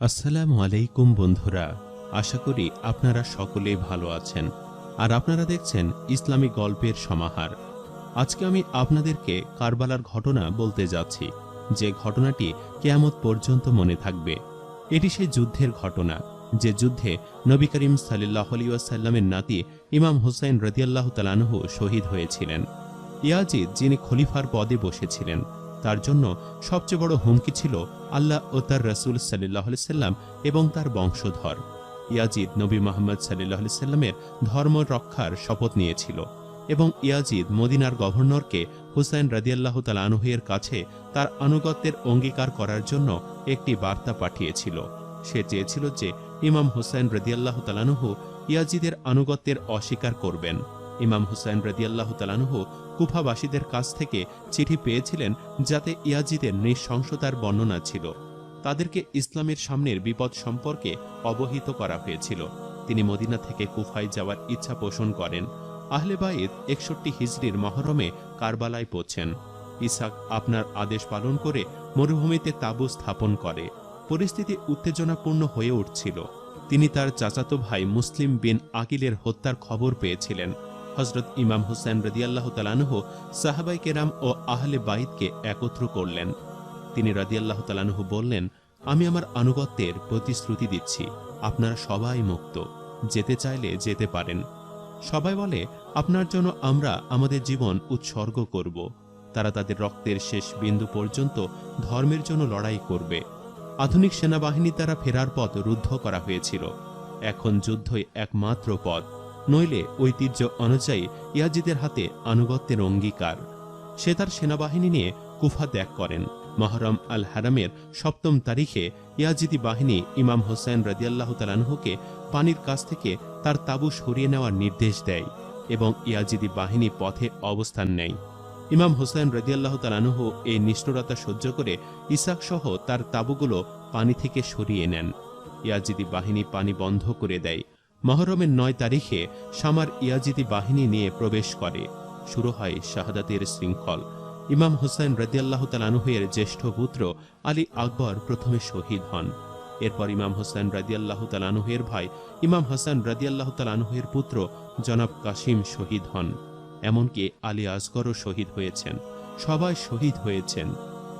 আসসালামু আলাইকুম বন্ধুরা, আশা করি আপনারা সকলেই ভালো আছেন আর আপনারা দেখছেন ইসলামী গল্পের সমাহার। আজকে আমি আপনাদেরকে কারবালার ঘটনা বলতে যাচ্ছি, যে ঘটনাটি কেয়ামত পর্যন্ত মনে থাকবে। এটি সেই যুদ্ধের ঘটনা, যে যুদ্ধে নবী করিম সাল্লাহ আলিয়াসাল্লামের নাতি ইমাম হুসাইন রদিয়াল্লাহ তালানহু শহীদ হয়েছিলেন। ইয়াজিদ যিনি খলিফার পদে বসেছিলেন তার জন্য সবচেয়ে বড় হুমকি ছিল আল্লাহ ও তার রসুল সাল্লাহ সাল্লাম এবং তার বংশধর। ইয়াজিদ নবী মোহাম্মদ সাল্লাহ সাল্লামের ধর্ম রক্ষার শপথ নিয়েছিল এবং ইয়াজিদ মদিনার গভর্নরকে হুসাইন রাদিয়াল্লাহ তালানহের কাছে তার আনুগত্যের অঙ্গীকার করার জন্য একটি বার্তা পাঠিয়েছিল। সে চেয়েছিল যে ইমাম হুসাইন রদিয়াল্লাহ তালানহু ইয়াজিদের আনুগত্যের অস্বীকার করবেন। ইমাম হুসাইন রদিয়াল্লাহ তালানহু কুফাবাসীদের কাছ থেকে চিঠি পেয়েছিলেন যাতে ইয়াজিদের নৃশংসতার বর্ণনা ছিল। তাদেরকে ইসলামের সামনের বিপদ সম্পর্কে অবহিত করা হয়েছিল। তিনি মদিনা থেকে কুফায় যাওয়ার ইচ্ছা পোষণ করেন। আহলে বাইদ একষট্টি হিজড়ির মহরমে কারবালায় পৌঁছেন। ইসাক আপনার আদেশ পালন করে মরুভূমিতে তাঁবু স্থাপন করে। পরিস্থিতি উত্তেজনাপূর্ণ হয়ে উঠছিল। তিনি তার চাচাতো ভাই মুসলিম বিন আকিলের হত্যার খবর পেয়েছিলেন। হজরত ইমাম হুসেন রদিয়াল্লাহ তালানহ সাহাবাই কেরাম ও আহলে বাইদকে একত্র করলেন। তিনি রদিয়াল্লাহ তালানহু বললেন, আমি আমার আনুগত্যের প্রতিশ্রুতি দিচ্ছি। আপনারা সবাই মুক্ত। যেতে চাইলে যেতে পারেন। সবাই বলে, আপনার জন্য আমরা আমাদের জীবন উৎসর্গ করব। তারা তাদের রক্তের শেষ বিন্দু পর্যন্ত ধর্মের জন্য লড়াই করবে। আধুনিক সেনাবাহিনী দ্বারা ফেরার পথ রুদ্ধ করা হয়েছিল। এখন যুদ্ধই একমাত্র পথ। নইলে ঐতিহ্য অনুযায়ী ইয়াজিদের হাতে আনুগত্যের অঙ্গীকার। সে তার সেনাবাহিনী নিয়ে কুফা ত্যাগ করেন। মহরম আল হারামের সপ্তম তারিখে ইয়াজিদি বাহিনী ইমাম হোসেন রদিয়াল্লাহ তালানহুকে পানির কাছ থেকে তার তাবু সরিয়ে নেওয়ার নির্দেশ দেয় এবং ইয়াজিদি বাহিনী পথে অবস্থান নেয়। ইমাম হোসেন রদিয়াল্লাহ তালানহু এই নিষ্ঠুরতা সহ্য করে ইসাক সহ তার তাবুগুলো পানি থেকে সরিয়ে নেন। ইয়াজিদি বাহিনী পানি বন্ধ করে দেয় মহরমের নয় তারিখে সামার ইয়াজিদি বাহিনী নিয়ে প্রবেশ করে। শুরু হয় শাহাদাতের শৃঙ্খল। ইমাম হুসাইন রদিয়াল্লাহ তালানুহের জ্যেষ্ঠ পুত্র আলী আকবর প্রথমে শহীদ হন। এরপর ইমাম হোসেন রাদিয়াল্লাহ তালানুহের ভাই ইমাম হাসান রাদিয়াল্লাহ তালানুহের পুত্র জনাব কাসিম শহীদ হন। এমনকি আলী আসগরও শহীদ হয়েছেন। সবাই শহীদ হয়েছেন।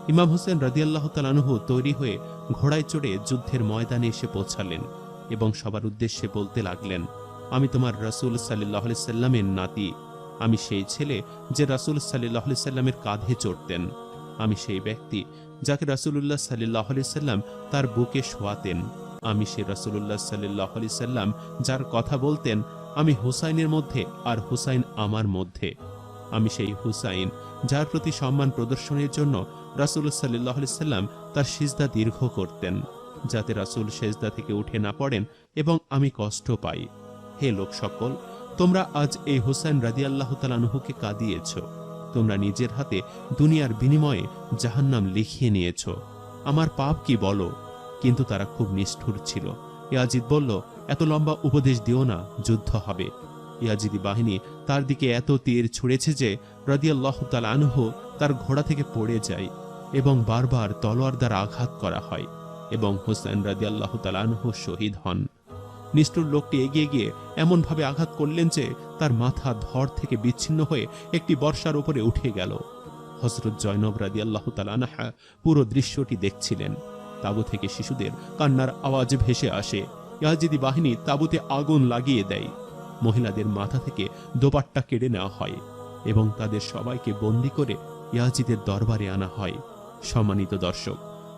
ইমাম হোসেন রাদিয়াল্লাহ তালানুহু তৈরি হয়ে ঘোড়ায় চড়ে যুদ্ধের ময়দানে এসে পৌঁছালেন। এবং সবার উদ্দেশ্যে বলতে লাগলেন, আমি তোমার রাসুল সাল্লাহ সাল্লামের নাতি। আমি সেই ছেলে যে রাসুল সাল্লাহ সাল্লামের কাঁধে চড়তেন। আমি সেই ব্যক্তি যাকে রাসুলুল্লাহ সাল্লাহ সাল্লাম তার বুকে শোয়াতেন। আমি সে রাসুলুল্লাহ সাল্লাহ সাল্লাম যার কথা বলতেন, আমি হুসাইনের মধ্যে আর হুসাইন আমার মধ্যে। আমি সেই হুসাইন যার প্রতি সম্মান প্রদর্শনের জন্য রাসুল সাল্লাহ সাল্লাম তার সিজদা দীর্ঘ করতেন। যাতে রাসুল সেজদা থেকে উঠে না পড়েন এবং আমি কষ্ট পাই। হে লোক সকল, তোমরা আজ এই হুসাইন রাদিয়াল্লাহ কাঁদিয়েছ। তোমরা নিজের হাতে দুনিয়ার বিনিময়ে জাহান্নাম লিখিয়ে নিয়েছ। আমার পাপ কি বলো? কিন্তু তারা খুব নিষ্ঠুর ছিল। ইয়াজিদ বলল, এত লম্বা উপদেশ দিও না, যুদ্ধ হবে। ইয়াজিদি বাহিনী তার দিকে এত তীর ছুঁড়েছে যে রাদিয়াল্লাহ তালানহু তার ঘোড়া থেকে পড়ে যায় এবং বারবার তলোয়ার দ্বারা আঘাত করা হয়। এবং হুসেন রাদিয়াল্লাহ তালানহু শহীদ হন। নিষ্ঠুর লোকটি এগিয়ে গিয়ে এমনভাবে আঘাত করলেন যে তার মাথা ধর থেকে বিচ্ছিন্ন হয়ে একটি বর্ষার উপরে উঠে গেল। হজরত জয়নব রাদি আল্লাহ তালানাহা পুরো দৃশ্যটি দেখছিলেন। তাবু থেকে শিশুদের কান্নার আওয়াজ ভেসে আসে। ইয়াজিদি বাহিনী তাবুতে আগুন লাগিয়ে দেয়। মহিলাদের মাথা থেকে দোপাট্টা কেড়ে নেওয়া হয় এবং তাদের সবাইকে বন্দি করে ইয়াজিদের দরবারে আনা হয়। সম্মানিত দর্শক